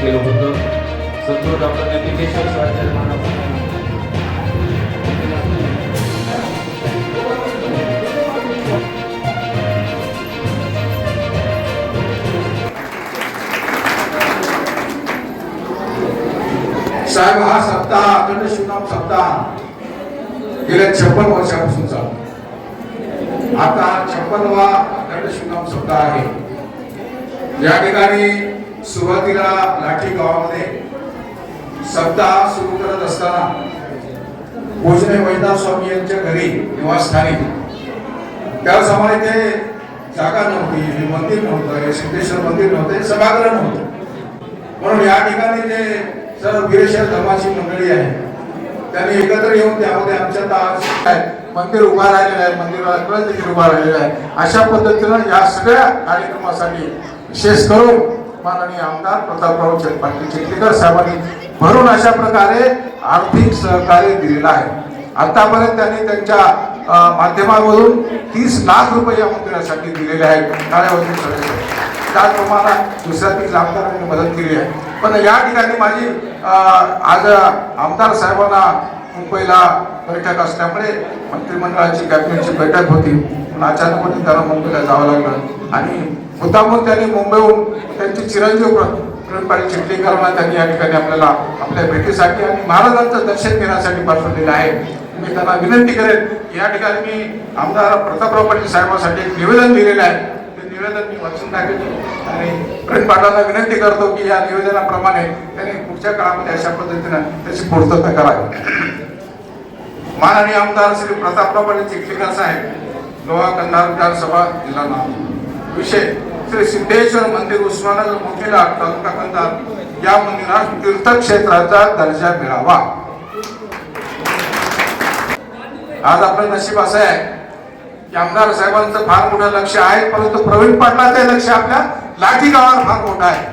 केलं होतं. सद्गुरू डॉक्टर ज्ञानेश्वर स्वाचार्य महाराज साहेब हा सप्ताह अखंड शिवनाम सप्ताह गेल्या छप्पन वर्षापासून आता छप्पनवा अखंड शिवनाम सप्ताह आहे. या ठिकाणी सुरुवातीला लाठी गावामध्ये सप्ताह सुरू करत असताना भोजने वैदा स्वामी यांच्या घरी निवासस्थानी त्या ते जागा नव्हती हे मंदिर नव्हतं हे सिद्धेश्वर मंदिर नव्हतं हे सभागृह नव्हतं. म्हणून या ठिकाणी जे सर्व गिरेश्वर धर्माची मंडळी आहे त्यांनी एकत्र येऊन त्यामध्ये आमच्या तास मंदिर उभा राहिलेलं आहे मंदिराला कळ देखील उभा राहिलेलं आहे. अशा पद्धतीनं या सगळ्या कार्यक्रमासाठी विशेष करून माननीय आमदार प्रतापराव चे- पाटील चिखलीकर साहेबांनी भरून अशा प्रकारे आर्थिक सहकार्य दिलेलं आहे. आतापर्यंत त्यांनी त्यांच्या माध्यमामधून तीस लाख रुपये या मंदिरासाठी दिलेले आहेत. कार्यावधी सदस्य त्याचप्रमाणे दुसऱ्या तीन आमदारांनी मदत केली आहे. पण या ठिकाणी माझी आज आमदार साहेबांना मुंबईला बैठक असल्यामुळे मंत्रिमंडळाची कॅबिनेटची बैठक होती. पण अचानकपणे त्यांना मुंबईला जावं लागलं. आणि मुद्दामून त्यांनी मुंबईहून त्यांचे चिरंजीव प्रेमपाडी चिखलीकरांना त्यांनी या ठिकाणी आपल्याला आपल्या भेटीसाठी आणि महाराजांचं दर्शन घेण्यासाठी पाठवलेलं आहे. मी त्यांना विनंती करेन या ठिकाणी मी आमदार प्रतापराव पाटील साहेबांसाठी एक निवेदन दिलेलं आहे. निवेदन मी वाचून टाकेन आणि प्रेम पाटलांना विनंती करतो की या निवेदनाप्रमाणे त्यांनी पुढच्या काळामध्ये अशा पद्धतीनं त्याची पूर्तता करावी. माननीय आमदार श्री प्रतापराव पाटील चिखलीकर साहेब लोहा कंधार विधानसभा जिल्हा नांदेड. विषय श्री सिद्धेश्वर मंदिर उस्मानगर मोठेला तालुका कंधार या मंदिरास तीर्थक्षेत्राचा दर्जा मिळावा. आज आपलं नशीब असं आहे. की आमदार साहेबांचं फार मोठं लक्ष आहे परंतु प्रवीण पाटलाचं लक्ष आपल्या लाठी गावावर फार मोठं आहे.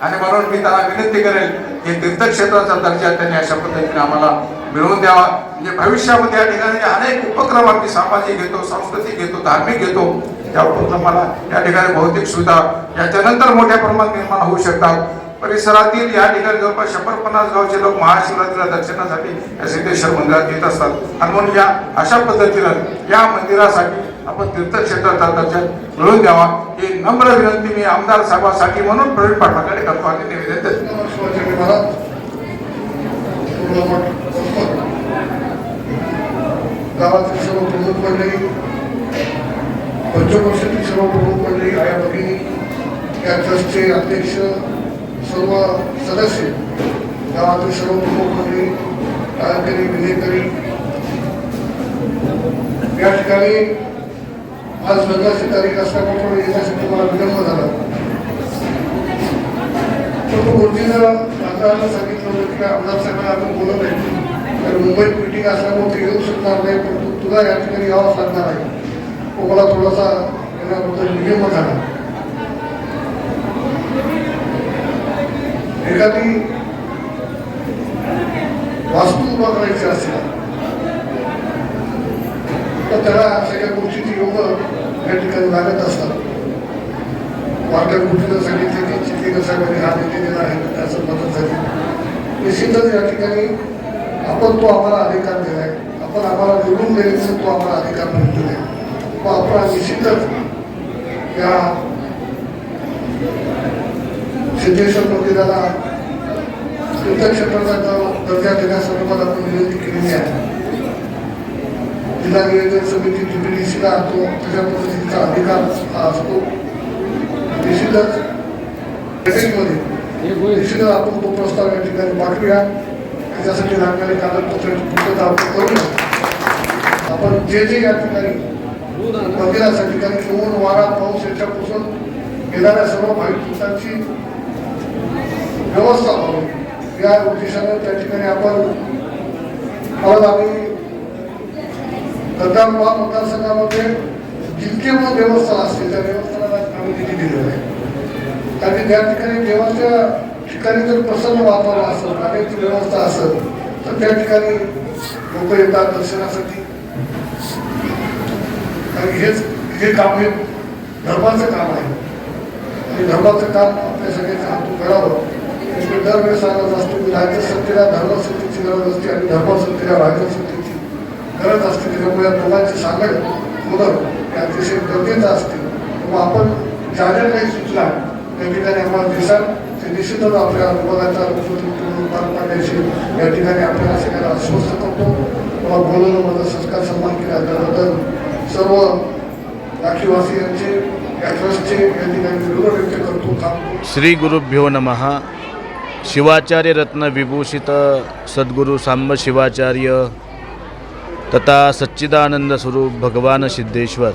आणि म्हणून मी त्यांना विनंती करेल की तीर्थक्षेत्राचा दर्जा त्यांनी अशा पद्धतीने आम्हाला मिळवून द्यावा. म्हणजे भविष्यामध्ये या ठिकाणी अनेक उपक्रम आम्ही सामाजिक घेतो सांस्कृतिक घेतो धार्मिक घेतो त्या उपक्रमाला या ठिकाणी भौतिक सुविधा याच्यानंतर मोठ्या प्रमाणात निर्माण होऊ शकतात. परिसरातील या ठिकाणी जवळपास शंभर पन्नास गावचे लोक महाशिवरात्रीला दर्शनासाठी या सिद्धेश्वर मंदिरात येत असतात. आणि म्हणून या अशा पद्धतीनं या मंदिरासाठी आपण तीर्थक्षेत्राचा दर्शन मिळवून द्यावा. ही नम्र विनंती मी आमदार साहेबांसाठी म्हणून प्रवीण पाटलाकडे करतो आणि निवेदन देतो गावातील सर्व प्रमुख मंडळी पंचवर्षातील सर्व प्रमुख मंडळी आया भगिनी या ट्रस्टचे अध्यक्ष सर्व सदस्य गावातील सर्व प्रमुख मंडळी कार्यकरी या ठिकाणी आज लग्नाची तारीख असल्यामुळे येण्यासाठी मला विलंब झाला. पण गोष्टीनं आमदारांना सांगितलं होतं की आमदार साहेबांना आपण बोलत आहे तर मुंबईत मिटिंग असल्यामुळे ते येऊ शकणार नाही परंतु तुला या ठिकाणी यावंच लागणार आहे. तो मला थोडासा याबद्दल विलंब झाला. एखादी वास्तू उभा करायची असेल तर त्याला सगळ्या गोष्टीची योग या ठिकाणी लागत असतात. वाटल्या गोष्टीला सांगितलं की चिखलीकर साहेबांनी हा निधी दिला आहे त्याचं मदत झाली. निश्चितच या ठिकाणी आपण तो आम्हाला अधिकार दिलाय. आपण आम्हाला निवडून दिले तो आम्हाला अधिकार मिळतो आहे मग आपण निश्चितच या सिद्धेश्वर मंदिराला तीर्थक्षेत्राचा दर्जा देण्यासंदर्भात आपण विनंती केलेली आहे. जिल्हा नियोजन समिती जीपीडीसीला तो तशा पद्धतीचा अधिकार असतो. निश्चितच बैठकीमध्ये निश्चितच आपण तो प्रस्ताव या ठिकाणी पाठवूया. त्याच्यासाठी लागणारे कागदपत्रांची पूर्तता आपण करूया. आपण जे जे या ठिकाणी मंदिराच्या ठिकाणी ऊन वारा पाऊस याच्यापासून येणाऱ्या सर्व भाविक व्यवस्था व्हावी या उद्देशानं त्या ठिकाणी आपण आज आम्ही गद्दार मतदारसंघामध्ये जितके पण व्यवस्था असते त्या व्यवस्थाला आम्ही निधी दिलेला आहे. कारण त्या ठिकाणी देवाच्या ठिकाणी जर प्रसन्न वातावरण असेल राहण्याची व्यवस्था असेल तर त्या ठिकाणी लोक येतात दर्शनासाठी. कारण हेच हे काम हे धर्माचं काम आहे. आणि धर्माचं काम आपल्या सगळ्यांच्या हातून करावं. मी दरवेळेस सांगत असते की राज्यसत्तेला धर्मसत्तेची गरज असते आणि धर्मसत्तेला राज्यसत्तेची गरज असते. त्याच्यामुळे या दोघांची सांगड होणं हे अतिशय गरजेचं असते. मग आपण ज्याने काही सूचना. त्या ठिकाणी आम्हाला दिसाल. ते निश्चितच आपल्या विभागाचा पार पाडण्याची या ठिकाणी आपल्याला सगळ्याला आश्वस्त करतो. मला बोलून माझा संस्कार सन्मान केला त्याबद्दल सर्व राखीवासियांचे या ट्रस्टचे या ठिकाणी विरोध व्यक्त करतो. श्री गुरुभ्यो नमहा शिवाचार्य रत्न विभूषित सद्गुरु सांब शिवाचार्य तथा सच्चिदानंद स्वरूप भगवान सिद्धेश्वर.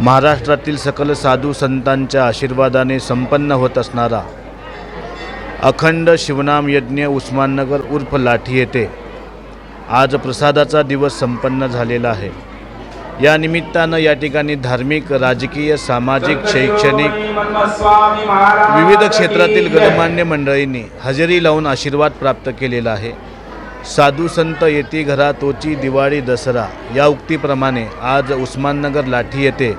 महाराष्ट्रातील सकल साधू संतांच्या आशीर्वादाने संपन्न होत असणारा अखंड शिवनाम यज्ञ उस्माननगर उर्फ लाठी येथे आज प्रसादाचा दिवस संपन्न झालेला आहे. या निमित्तानं या ठिकाणी धार्मिक राजकीय सामाजिक शैक्षणिक विविध क्षेत्रातील गणमान्य मंडळींनी हजेरी लावून आशीर्वाद प्राप्त केलेला आहे. साधू संत येती घरा तोची दिवाळी दसरा या उक्तीप्रमाणे आज उस्माननगर लाठी येथे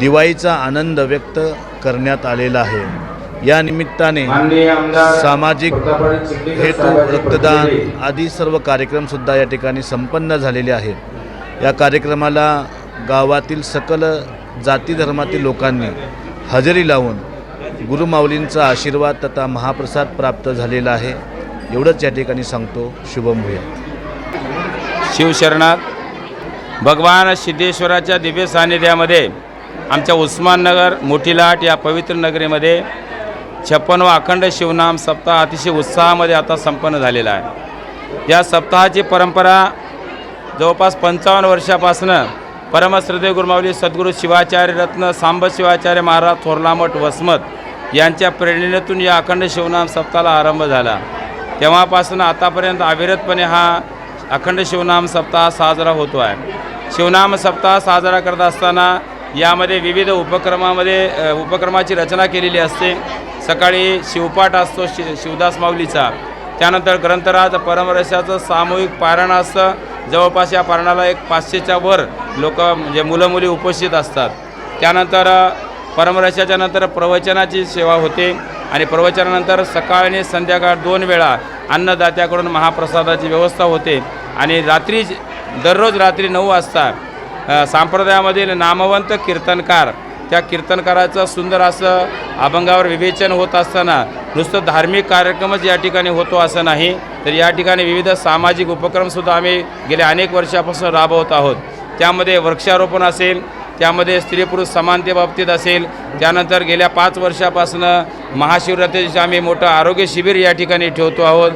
दिवाळीचा आनंद व्यक्त करण्यात आलेला आहे. या निमित्ताने सामाजिक हेतू रक्तदान. आदी सर्व कार्यक्रमसुद्धा या ठिकाणी संपन्न झालेले आहेत. या कार्यक्रमाला गावातील सकल जाती धर्मातील लोकांनी हजेरी लावून गुरुमाऊलींचा आशीर्वाद तथा महाप्रसाद प्राप्त झालेला आहे. एवढंच या ठिकाणी सांगतो. शुभम भूया शिवशरणात भगवान सिद्धेश्वराच्या दिव्य सान्निध्यामध्ये आमच्या उस्माननगर मोठीलाट या पवित्र नगरीमध्ये छप्पनवा अखंड शिवनाम सप्ताह अतिशय उत्साहामध्ये आता संपन्न झालेला आहे. या सप्ताहाची परंपरा जवळपास पंचावन्न वर्षापासनं परमश्रद्धे गुरुमावली सद्गुरू शिवाचार्य रत्न सांब शिवाचार्य महाराज थोरलामठ वसमत यांच्या प्रेरणेतून या अखंड शिवनाम सप्ताहाला आरंभ झाला. तेव्हापासून आतापर्यंत अविरतपणे हा अखंड शिवनाम सप्ताह साजरा होतो आहे. शिवनाम सप्ताह साजरा करत असताना यामध्ये विविध उपक्रमामध्ये उपक्रमाची रचना केलेली असते. सकाळी शिवपाठ असतो शि शिवदास माऊलीचा. त्यानंतर ग्रंथराज परमरसाचं सामूहिक पारायण असतं. जवळपास या पारणाला एक पाचशेच्या वर लोक म्हणजे मुलं मुली उपस्थित असतात. त्यानंतर परमरशाच्या नंतर प्रवचनाची सेवा होते आणि प्रवचनानंतर सकाळ आणि संध्याकाळ दोन वेळा अन्नदात्याकडून महाप्रसादाची व्यवस्था होते आणि रात्री दररोज रात्री नऊ वाजता संप्रदायामधील नामवंत कीर्तनकार त्या कीर्तनकाराचं सुंदर असं अभंगावर विवेचन होत असताना नुसतं धार्मिक कार्यक्रमच या ठिकाणी होतो असं नाही. तर या ठिकाणी विविध सामाजिक उपक्रमसुद्धा आम्ही गेल्या अनेक वर्षापासून राबवत आहोत. त्यामध्ये वृक्षारोपण असेल त्यामध्ये स्त्री पुरुष समानतेबाबतीत असेल त्यानंतर गेल्या पाच वर्षापासून महाशिवरात्रीचे आम्ही मोठं आरोग्य शिबिर या ठिकाणी ठेवतो आहोत.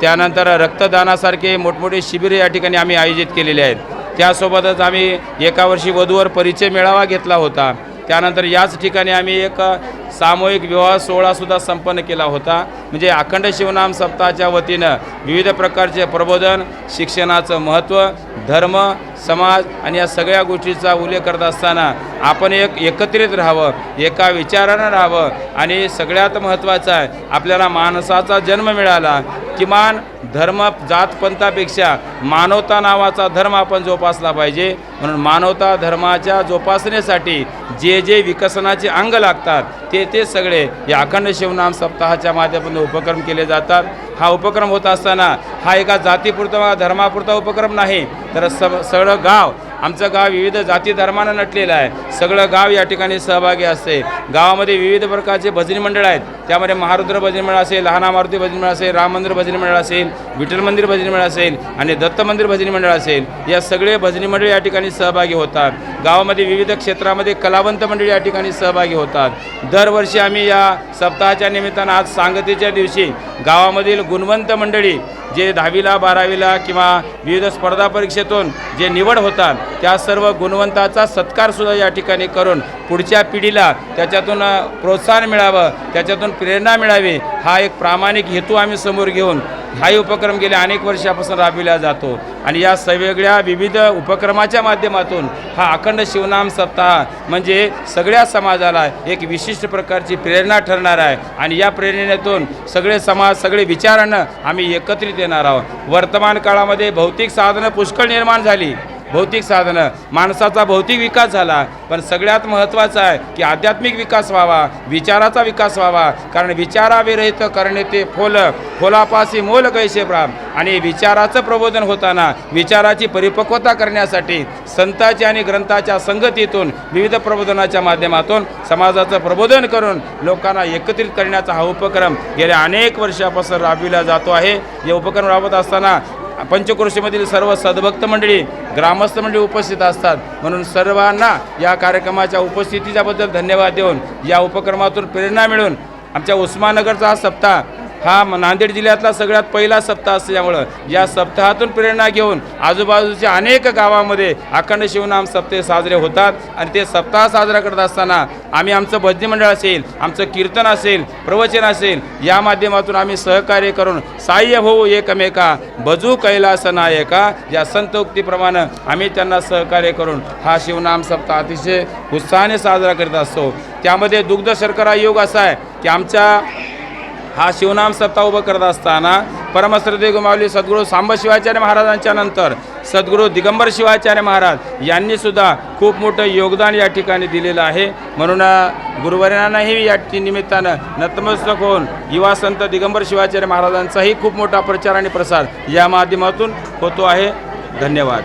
त्यानंतर रक्तदानासारखे मोठमोठे शिबिर या ठिकाणी आम्ही आयोजित केलेले आहेत. त्यासोबतच आम्ही एका वर्षी वधूवर परिचय मेळावा घेतला होता. त्यानंतर याच ठिकाणी आम्ही एक सामूहिक विवाह सोहळासुद्धा संपन्न केला होता. म्हणजे अखंड शिवनाम सप्ताहाच्या वतीनं विविध प्रकारचे प्रबोधन शिक्षणाचं महत्त्व धर्म समाज आणि या सगळ्या गोष्टीचा उल्लेख करत असताना आपण एक एकत्रित राहावं एका विचारानं राहावं आणि सगळ्यात महत्त्वाचं आहे आपल्याला माणसाचा जन्म मिळाला. किमान धर्म जातपंथापेक्षा मानवता नावाचा धर्म आपण जोपासला पाहिजे. म्हणून मानवता धर्माच्या जोपासनेसाठी जे जे विकसनाचे अंग लागतात ते ते सगळे या अखंड शिवनाम सप्ताहाच्या माध्यमातून उपक्रम केले जातात. हा उपक्रम होत असताना हा एका जातीपुरता धर्मापुरता उपक्रम नाही तर स सगळं गाव आमचं गाव विविध जाती धर्मानं नटलेलं आहे. सगळं गाव या ठिकाणी सहभागी असते. गावामध्ये विविध प्रकारचे भजनी मंडळ आहेत. त्यामध्ये महारुद्र भजनी मंडळ असेल लहाना मारुती भजनी मंडळ असेल राम मंदिर भजनी मंडळ असेल विठ्ठल मंदिर भजनी मंडळ असेल आणि दत्त मंदिर भजनी मंडळ असेल. या सगळे भजनी मंडळ या ठिकाणी सहभागी होतात. गावामध्ये विविध क्षेत्रामध्ये कलावंत मंडळी या ठिकाणी सहभागी होतात. दरवर्षी आम्ही या सप्ताहाच्या निमित्तानं आज सांगतेच्या दिवशी गावामधील गुणवंत मंडळी जे दहावीला बारावीला किंवा विविध स्पर्धा परीक्षेतून जे निवड होतात त्या सर्व गुणवंताचा सत्कारसुद्धा या ठिकाणी करून पुढच्या पिढीला त्याच्यातून प्रोत्साहन मिळावं त्याच्यातून प्रेरणा मिळावी हा एक प्रामाणिक हेतू आम्ही समोर घेऊन हाही उपक्रम गेल्या अनेक वर्षापासून राबविला जातो. आणि या सगळ्या विविध उपक्रमाच्या माध्यमातून हा अखंड शिवनाम सप्ताह म्हणजे सगळ्या समाजाला एक विशिष्ट प्रकारची प्रेरणा ठरणार आहे. आणि या प्रेरणेतून सगळे समाज सगळे विचारानं आम्ही एकत्रित येणार आहोत. वर्तमान काळामध्ये भौतिक साधनं पुष्कळ निर्माण झाली. भौतिक साधनं. माणसाचा भौतिक विकास झाला पण सगळ्यात महत्त्वाचं आहे की आध्यात्मिक विकास व्हावा विचाराचा विकास व्हावा. कारण विचाराविरहित करणे ते फोल फोलापासी मोल कैसे प्राम आणि विचाराचं प्रबोधन होताना विचाराची परिपक्वता करण्यासाठी संताची आणि ग्रंथाच्या संगतीतून विविध प्रबोधनाच्या माध्यमातून समाजाचं प्रबोधन करून लोकांना एकत्रित करण्याचा हा उपक्रम गेल्या अनेक वर्षापासून राबविला जातो आहे. हे उपक्रम राबवत असताना पंचक्रोशीमधील सर्व सद्भक्त मंडळी ग्रामस्थ मंडळी उपस्थित असतात. म्हणून सर्वांना या कार्यक्रमाच्या उपस्थितीच्याबद्दल धन्यवाद देऊन या उपक्रमातून प्रेरणा मिळून आमच्या उस्मानगरचा हा सप्ताह हा नांदेड जिल्ह्यातला सगळ्यात पहिला सप्ताह असल्यामुळं या सप्ताहातून प्रेरणा घेऊन आजूबाजूच्या अनेक गावामध्ये अखंड शिवनाम सप्ते साजरे होतात. आणि ते सप्ताह साजरा करत असताना आम्ही आमचं भजनी मंडळ असेल आमचं कीर्तन असेल प्रवचन असेल या माध्यमातून आम्ही सहकार्य करून साह्य होऊ एकमेका भजू कैलास नायका या संतोक्तीप्रमाणे आम्ही त्यांना सहकार्य करून हा शिवनाम सप्ताह अतिशय उत्साहाने साजरा करत असतो. त्यामध्ये दुग्ध शर्करा योग असा आहे की आमच्या हा शिवनाम सप्ताह उभं करत असताना परमश्रद्धे गुमावली सद्गुरू सांबशिवाचार्य महाराजांच्या नंतर सद्गुरू दिगंबर शिवाचार्य महाराज यांनीसुद्धा खूप मोठं योगदान या ठिकाणी दिलेलं आहे. म्हणून गुरुवर्यांनाही या निमित्तानं नतमस्तक होऊन युवा संत दिगंबर शिवाचार्य महाराजांचाही खूप मोठा प्रचार आणि प्रसार या माध्यमातून होतो आहे. धन्यवाद.